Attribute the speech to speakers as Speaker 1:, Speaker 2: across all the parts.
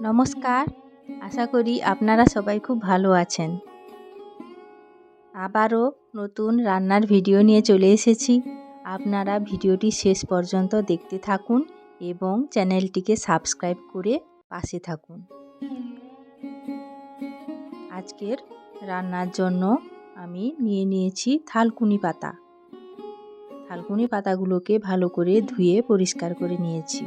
Speaker 1: নমস্কার। আশা করি আপনারা সবাই খুব ভালো আছেন। আবারও নতুন রান্নার ভিডিও নিয়ে চলে এসেছি। আপনারা ভিডিওটি শেষ পর্যন্ত দেখতে থাকুন এবং চ্যানেলটিকে সাবস্ক্রাইব করে পাশে থাকুন। আজকের রান্নার জন্য আমি নিয়ে নিয়েছি থালকুনি পাতা। থালকুনি পাতাগুলোকে ভালো করে ধুয়ে পরিষ্কার করে নিয়েছি।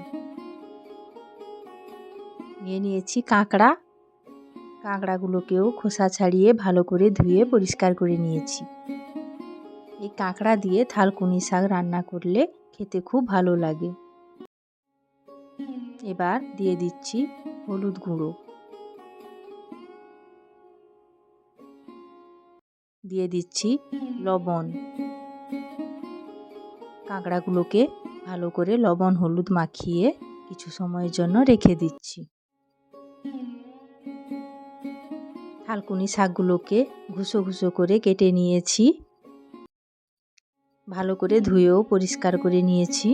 Speaker 1: নিয়ে নিয়েছি কাঁকড়া। কাঁকড়াগুলোকেও খোসা ছাড়িয়ে ভালো করে ধুয়ে পরিষ্কার করে নিয়েছি। এই কাঁকড়া দিয়ে থালকুনি শাক রান্না করলে খেতে খুব ভালো লাগে। এবার দিয়ে দিচ্ছি হলুদ গুঁড়ো। দিয়ে দিচ্ছি লবণ। কাঁকড়াগুলোকে ভালো করে লবণ হলুদ মাখিয়ে কিছু সময়ের জন্য রেখে দিচ্ছি। থালকুনি শাকগুলোকে ঘুষো ঘুষো করে কেটে নিয়েছি। ভালো করে ধুয়েও পরিষ্কার করে নিয়েছি।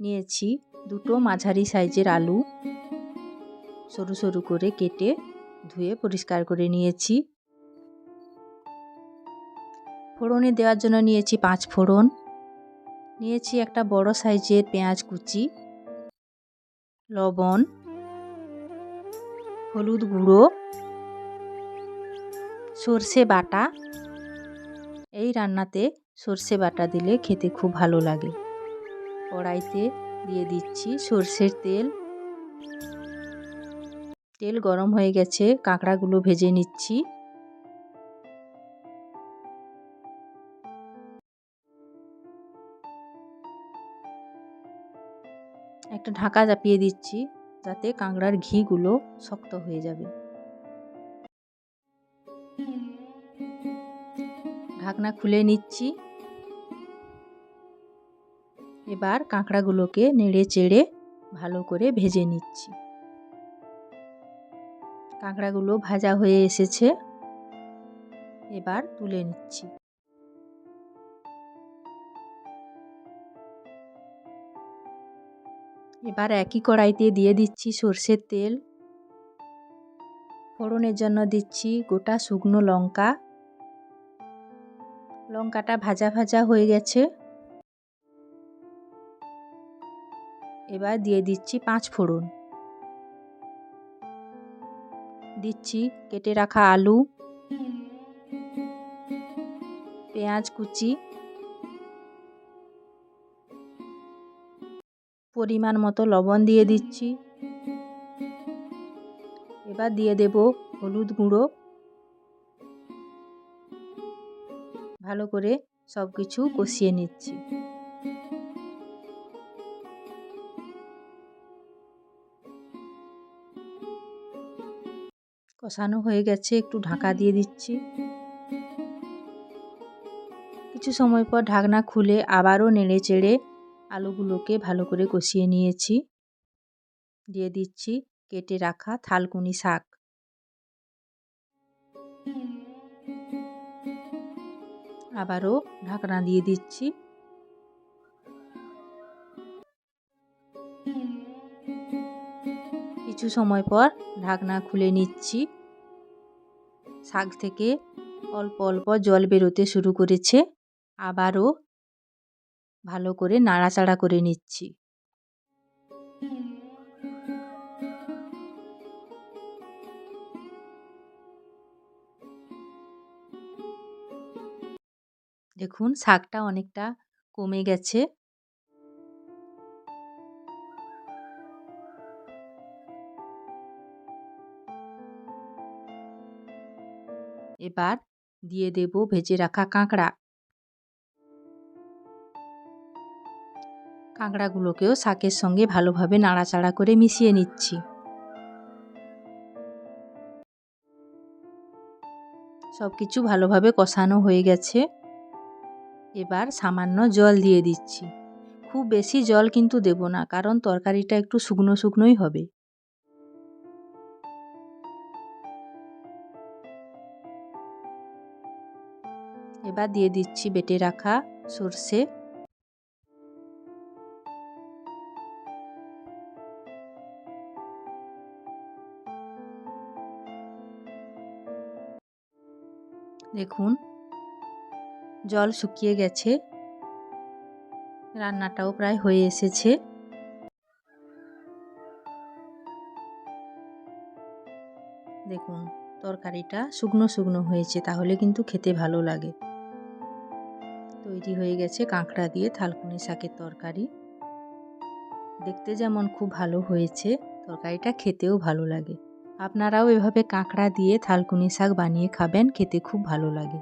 Speaker 1: নিয়েছি দুটো মাঝারি সাইজের আলু। সরু সরু করে কেটে ধুয়ে পরিষ্কার করে নিয়েছি। ফোড়নে দেওয়ার জন্য নিয়েছি পাঁচ ফোড়ন। নিয়েছি একটা বড় সাইজের পেঁয়াজ কুচি। লবণ, হলুদ গুঁড়ো, সর্ষে বাটা। এই রান্নাতে সর্ষে বাটা দিলে খেতে খুব ভালো লাগে। কড়াইতে দিয়ে দিচ্ছি সর্ষের তেল। তেল গরম হয়ে গেছে, কাঁকড়াগুলো ভেজে নিচ্ছি। একটা ঢাকা চাপিয়ে দিচ্ছি, যাতে কাঁকড়ার ঘিগুলো শক্ত হয়ে যাবে। ঢাকনা খুলে নিচ্ছি। এবার কাঁকড়াগুলোকে নেড়ে চেড়ে ভালো করে ভেজে নিচ্ছি। কাঁকড়াগুলো ভাজা হয়ে এসেছে। এবার তুলে নিচ্ছি। এবার একই কড়াইতে দিয়ে দিচ্ছি সর্ষের তেল। ফোড়নের জন্য দিচ্ছি গোটা শুকনো লঙ্কা। লঙ্কাটা ভাজা ভাজা হয়ে গেছে। এবার দিয়ে দিচ্ছি পাঁচ ফোড়ন। দিচ্ছি কেটে রাখা আলু। পেঁয়াজ কুচি। পরিমাণ মতো লবণ দিয়ে দিচ্ছি। এবার দিয়ে দেব হলুদ গুঁড়ো। ভালো করে সব কিছু কষিয়ে নিচ্ছি। কষানো হয়ে গেছে, একটু ঢাকা দিয়ে দিচ্ছি। কিছু সময় পর ঢাকনা খুলে আবারও নেড়ে চেড়ে আলুগুলোকে ভালো করে কষিয়ে নিয়েছি। দিয়ে দিচ্ছি কেটে রাখা থালকুনি শাক। আবারও ঢাকনা দিয়ে দিচ্ছি। কিছু সময় পর ঢাকনা খুলে নিচ্ছি। শাক থেকে অল্প অল্প জল বেরোতে শুরু করেছে। আবারও ভালো করে নাড়াচাড়া করে নিচ্ছি। দেখুন, শাকটা অনেকটা কমে গেছে। এবার দিয়ে দেব ভেজে রাখা কাঁকড়া। কাঁকড়াগুলোকেও শাকের সঙ্গে ভালোভাবে নাড়াচাড়া করে মিশিয়ে নিচ্ছি। সব কিছু ভালোভাবে কষানো হয়ে গেছে। এবার সামান্য জল দিয়ে দিচ্ছি। খুব বেশি জল কিন্তু দেব না, কারণ তরকারিটা একটু শুকনো শুকনোই হবে। এবার দিয়ে দিচ্ছি বেটে রাখা সর্ষে। দেখুন, জল শুকিয়ে গেছে। রান্নাটাও প্রায় হয়ে এসেছে। দেখুন, তরকারিটা শুকনো শুকনো হয়েছে, তাহলে কিন্তু খেতে ভালো লাগে। তৈরি হয়ে গেছে কাঁকড়া দিয়ে থালকুনি শাকের তরকারি। দেখতে যেমন খুব ভালো হয়েছে, তরকারিটা খেতেও ভালো লাগে। আপনারাও এভাবে কাঁকড়া দিয়ে থালকুনি শাক বানিয়ে খাবেন খেতে খুব ভালো লাগে।